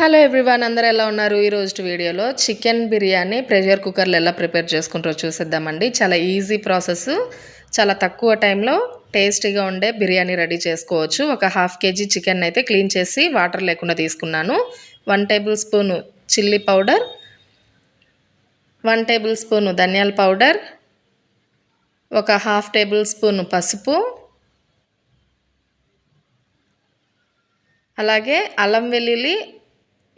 Hello everyone అందరు ఎలా ఉన్నారు? ఈరోజు వీడియోలో చికెన్ బిర్యానీ ప్రెషర్ కుక్కర్లో ఎలా ప్రిపేర్ చేసుకుంటారో చూసేద్దామండి. చాలా ఈజీ ప్రాసెస్. చాలా తక్కువ టైంలో టేస్టీగా ఉండే బిర్యానీ రెడీ చేసుకోవచ్చు. ఒక హాఫ్ కేజీ చికెన్ అయితే క్లీన్ చేసి వాటర్ లేకుండా తీసుకున్నాను. One tablespoon chilli powder one tablespoon ధనియాల పౌడర్ ఒక హాఫ్ టేబుల్ స్పూను పసుపు అలాగే అల్లం వెల్లుల్లి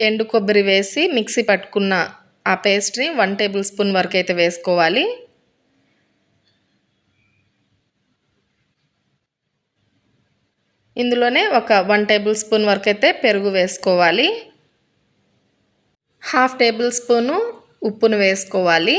ఎండు కొబ్బరి వేసి మిక్సీ పట్టుకున్న ఆ పేస్ట్ని వన్ టేబుల్ స్పూన్ వరకు అయితే వేసుకోవాలి. ఇందులోనే ఒక వన్ టేబుల్ స్పూన్ వరకు అయితే పెరుగు వేసుకోవాలి. హాఫ్ టేబుల్ స్పూను ఉప్పును వేసుకోవాలి.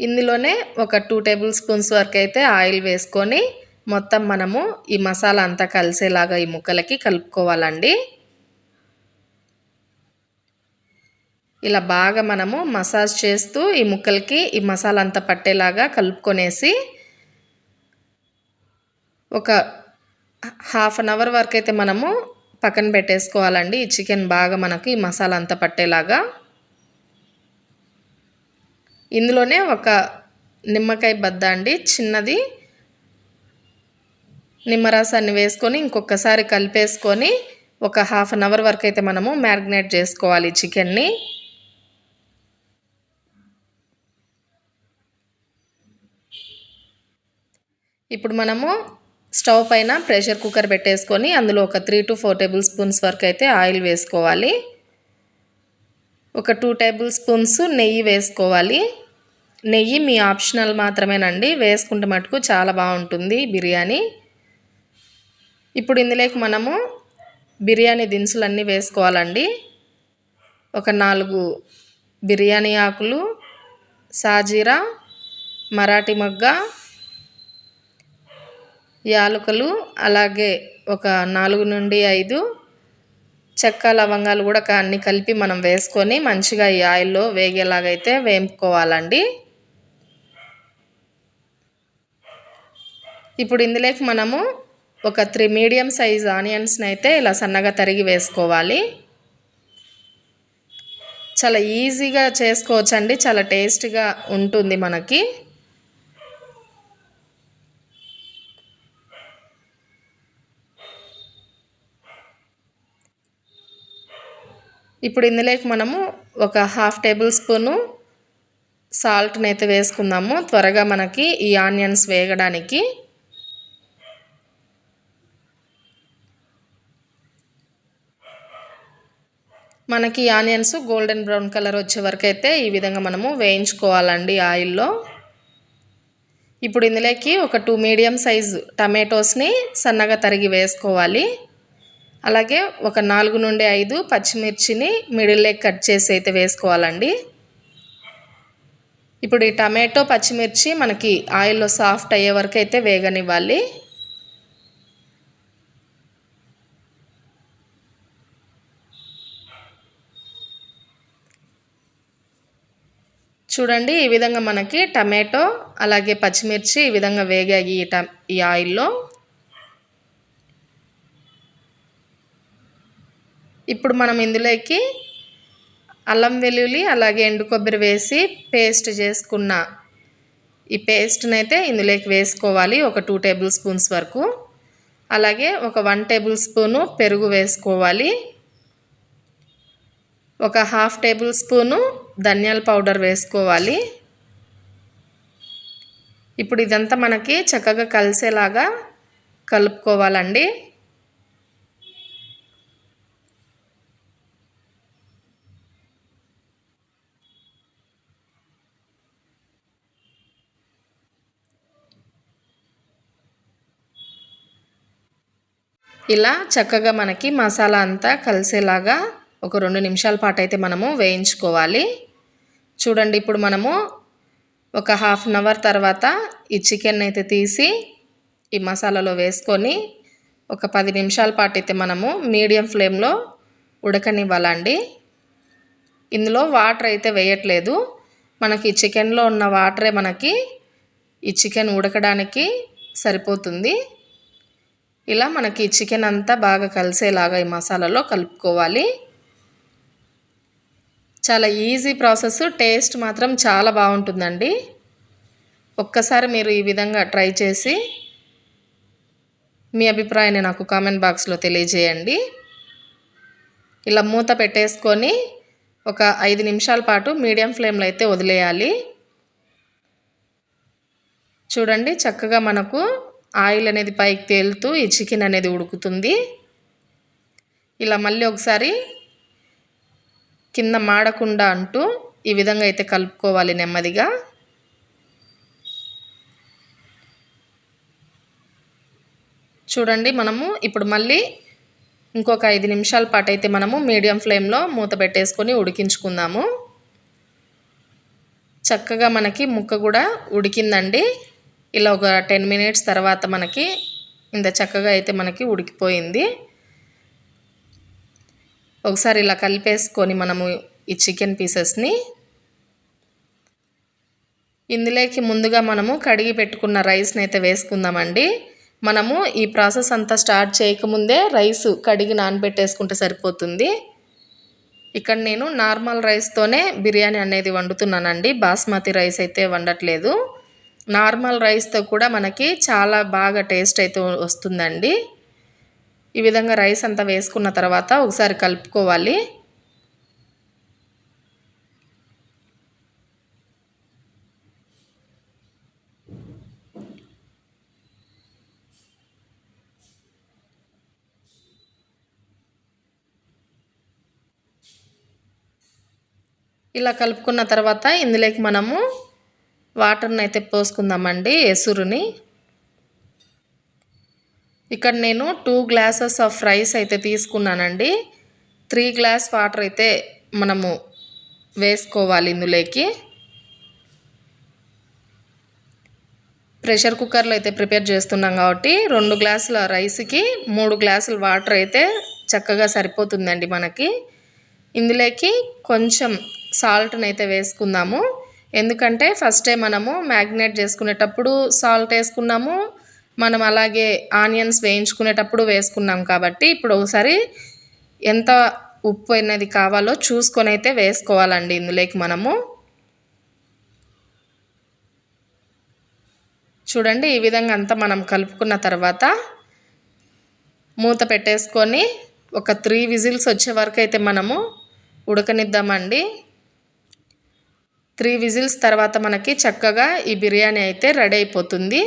ఇందులోనే ఒక టూ టేబుల్ స్పూన్స్ వరకు అయితే ఆయిల్ వేసుకొని మొత్తం మనము ఈ మసాలా అంతా కలిసేలాగా ఈ ముక్కలకి కలుపుకోవాలండి. ఇలా బాగా మనము మసాజ్ చేస్తూ ఈ ముక్కలకి ఈ మసాలా అంతా పట్టేలాగా కలుపుకొనేసి ఒక హాఫ్ అన్ అవర్ వరకు అయితే మనము పక్కన పెట్టేసుకోవాలండి. ఈ చికెన్ బాగా మనకి ఈ మసాలా అంతా పట్టేలాగా. ఇందులోనే ఒక నిమ్మకాయ బద్ద అండి చిన్నది నిమ్మరసాన్ని వేసుకొని ఇంకొకసారి కలిపేసుకొని ఒక హాఫ్ అన్ అవర్ వరకు అయితే మనము మ్యారినేట్ చేసుకోవాలి చికెన్ని. ఇప్పుడు మనము స్టవ్ పైన ప్రెషర్ కుక్కర్ పెట్టేసుకొని అందులో ఒక three to four tablespoons వరకు అయితే ఆయిల్ వేసుకోవాలి. ఒక టూ టేబుల్ స్పూన్స్ నెయ్యి వేసుకోవాలి. నెయ్యి మీ ఆప్షనల్ మాత్రమేనండి. వేసుకుంటే మటుకు చాలా బాగుంటుంది బిర్యానీ. ఇప్పుడు ఇందులోకి మనము బిర్యానీ దినుసులన్నీ వేసుకోవాలండి. ఒక నాలుగు బిర్యానీ ఆకులు సాజీరా మరాఠీ మొగ్గ యాలకులు అలాగే ఒక నాలుగు నుండి ఐదు చెక్క లవంగాలు కూడా అన్నీ కలిపి మనం వేసుకొని మంచిగా ఈ ఆయిల్లో వేగేలాగైతే వేపుకోవాలండి. ఇప్పుడు ఇందులోకి మనము ఒక త్రీ మీడియం సైజ్ ఆనియన్స్ని అయితే ఇలా సన్నగా తరిగి వేసుకోవాలి. చాలా ఈజీగా చేసుకోవచ్చండి చాలా టేస్ట్గా ఉంటుంది మనకి. ఇప్పుడు ఇందులోకి మనము ఒక హాఫ్ టేబుల్ స్పూను సాల్ట్ని అయితే వేసుకుందాము. త్వరగా మనకి ఈ ఆనియన్స్ వేగడానికి. మనకి ఆనియన్స్ గోల్డెన్ బ్రౌన్ కలర్ వచ్చే వరకు అయితే ఈ విధంగా మనము వేయించుకోవాలండి ఆయిల్లో. ఇప్పుడు ఇందులోకి ఒక టూ మీడియం సైజు టమాటోస్ని సన్నగా తరిగి వేసుకోవాలి. అలాగే ఒక నాలుగు నుండి ఐదు పచ్చిమిర్చిని మిడిల్ కట్ చేసి అయితే వేసుకోవాలండి. ఇప్పుడు ఈ టమాటో పచ్చిమిర్చి మనకి ఆయిల్లో సాఫ్ట్ అయ్యే వరకు అయితే వేగనివ్వాలి. చూడండి ఈ విధంగా మనకి టమాటో అలాగే పచ్చిమిర్చి ఈ విధంగా వేగాయి ఈ ట ఈ ఆయిల్లో. ఇప్పుడు మనం ఇందులోకి అల్లం వెల్లుల్లి అలాగే ఎండు కొబ్బరి వేసి పేస్ట్ చేసుకున్న ఈ పేస్ట్ని అయితే ఇందులోకి వేసుకోవాలి ఒక టూ టేబుల్ స్పూన్స్ వరకు. అలాగే ఒక వన్ టేబుల్ స్పూను పెరుగు వేసుకోవాలి. ఒక హాఫ్ టేబుల్ స్పూను ధనియాల పౌడర్ వేసుకోవాలి. ఇప్పుడు ఇదంతా మనకి చక్కగా కలిసేలాగా కలుపుకోవాలండి. ఇలా చక్కగా మనకి మసాలా అంతా కలిసేలాగా ఒక రెండు నిమిషాల పాటు అయితే మనము వేయించుకోవాలి. చూడండి ఇప్పుడు మనము ఒక హాఫ్ అన్ అవర్ తర్వాత ఈ చికెన్ అయితే తీసి ఈ మసాలాలో వేసుకొని ఒక పది నిమిషాల పాటు అయితే మనము మీడియం ఫ్లేమ్లో ఉడకనివ్వాలండి. ఇందులో వాటర్ అయితే వేయట్లేదు. మనకి చికెన్లో ఉన్న వాటరే మనకి ఈ చికెన్ ఉడకడానికి సరిపోతుంది. ఇలా మనకి చికెన్ అంతా బాగా కలిసేలాగా ఈ మసాలాలో కలుపుకోవాలి. చాలా ఈజీ ప్రాసెస్ టేస్ట్ మాత్రం చాలా బాగుంటుందండి. ఒక్కసారి మీరు ఈ విధంగా ట్రై చేసి మీ అభిప్రాయాన్ని నాకు కామెంట్ బాక్స్లో తెలియజేయండి. ఇలా మూత పెట్టేసుకొని ఒక ఐదు నిమిషాల పాటు మీడియం ఫ్లేమ్లో అయితే వదిలేయాలి. చూడండి చక్కగా మనకు ఆయిల్ అనేది పైకి తేలుతూ ఈ చికెన్ అనేది ఉడుకుతుంది. ఇలా మళ్ళీ ఒకసారి కింద మాడకుండా అంటూ ఈ విధంగా అయితే కలుపుకోవాలి నెమ్మదిగా. చూడండి మనము ఇప్పుడు మళ్ళీ ఇంకొక ఐదు నిమిషాల పాటు అయితే మనము మీడియం ఫ్లేమ్లో మూత పెట్టేసుకొని ఉడికించుకుందాము. చక్కగా మనకి ముక్క కూడా ఉడికిందండి. ఇలా ఒక టెన్ మినిట్స్ తర్వాత మనకి ఇంత చక్కగా అయితే మనకి ఉడికిపోయింది. ఒకసారి ఇలా కలిపేసుకొని మనము ఈ చికెన్ పీసెస్ని ఇందులోకి ముందుగా మనము కడిగి పెట్టుకున్న రైస్ని అయితే వేసుకుందామండి. మనము ఈ ప్రాసెస్ అంతా స్టార్ట్ చేయకముందే రైస్ కడిగి నానబెట్టేసుకుంటే సరిపోతుంది. ఇక్కడ నేను నార్మల్ రైస్తోనే బిర్యానీ అనేది వండుతున్నానండి. బాస్మతి రైస్ అయితే వండట్లేదు. నార్మల్ రైస్తో కూడా మనకి చాలా బాగా టేస్ట్ అయితే వస్తుందండి. ఈ విధంగా రైస్ అంతా వేసుకున్న తర్వాత ఒకసారి కలుపుకోవాలి. ఇలా కలుపుకున్న తర్వాత ఇందులోకి మనము వాటర్ని అయితే పోసుకుందామండి ఎసురుని. ఇక్కడ నేను టూ గ్లాసెస్ ఆఫ్ రైస్ అయితే తీసుకున్నానండి. త్రీ గ్లాస్ వాటర్ అయితే మనము వేసుకోవాలి ఇందులోకి. ప్రెషర్ కుక్కర్లో అయితే ప్రిపేర్ చేస్తున్నాం కాబట్టి రెండు గ్లాసుల రైస్కి మూడు గ్లాసుల వాటర్ అయితే చక్కగా సరిపోతుందండి మనకి. ఇందులోకి కొంచెం సాల్ట్ని అయితే వేసుకుందాము. ఎందుకంటే ఫస్టే మనము మ్యాగ్నేట్ చేసుకునేటప్పుడు సాల్ట్ వేసుకున్నాము. మనం అలాగే ఆనియన్స్ వేయించుకునేటప్పుడు వేసుకున్నాం కాబట్టి ఇప్పుడు ఒకసారి ఎంత ఉప్పు అనేది కావాలో చూసుకొని అయితే వేసుకోవాలండి ఇందులోకి మనము. చూడండి ఈ విధంగా అంతా మనం కలుపుకున్న తర్వాత మూత పెట్టేసుకొని ఒక త్రీ విజిల్స్ వచ్చే వరకు అయితే మనము ఉడకనిద్దామండి. త్రీ విజిల్స్ తర్వాత మనకి చక్కగా ఈ బిర్యానీ అయితే రెడీ అయిపోతుంది.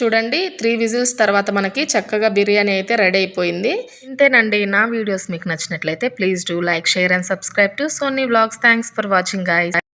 చూడండి. త్రీ విజిల్స్ తర్వాత మనకి చక్కగా బిర్యానీ అయితే రెడీ అయిపోయింది. ఇంతేనండి. నా వీడియోస్ మీకు నచ్చినట్లయితే please do like share and subscribe to Sony vlogs. Thanks for watching guys.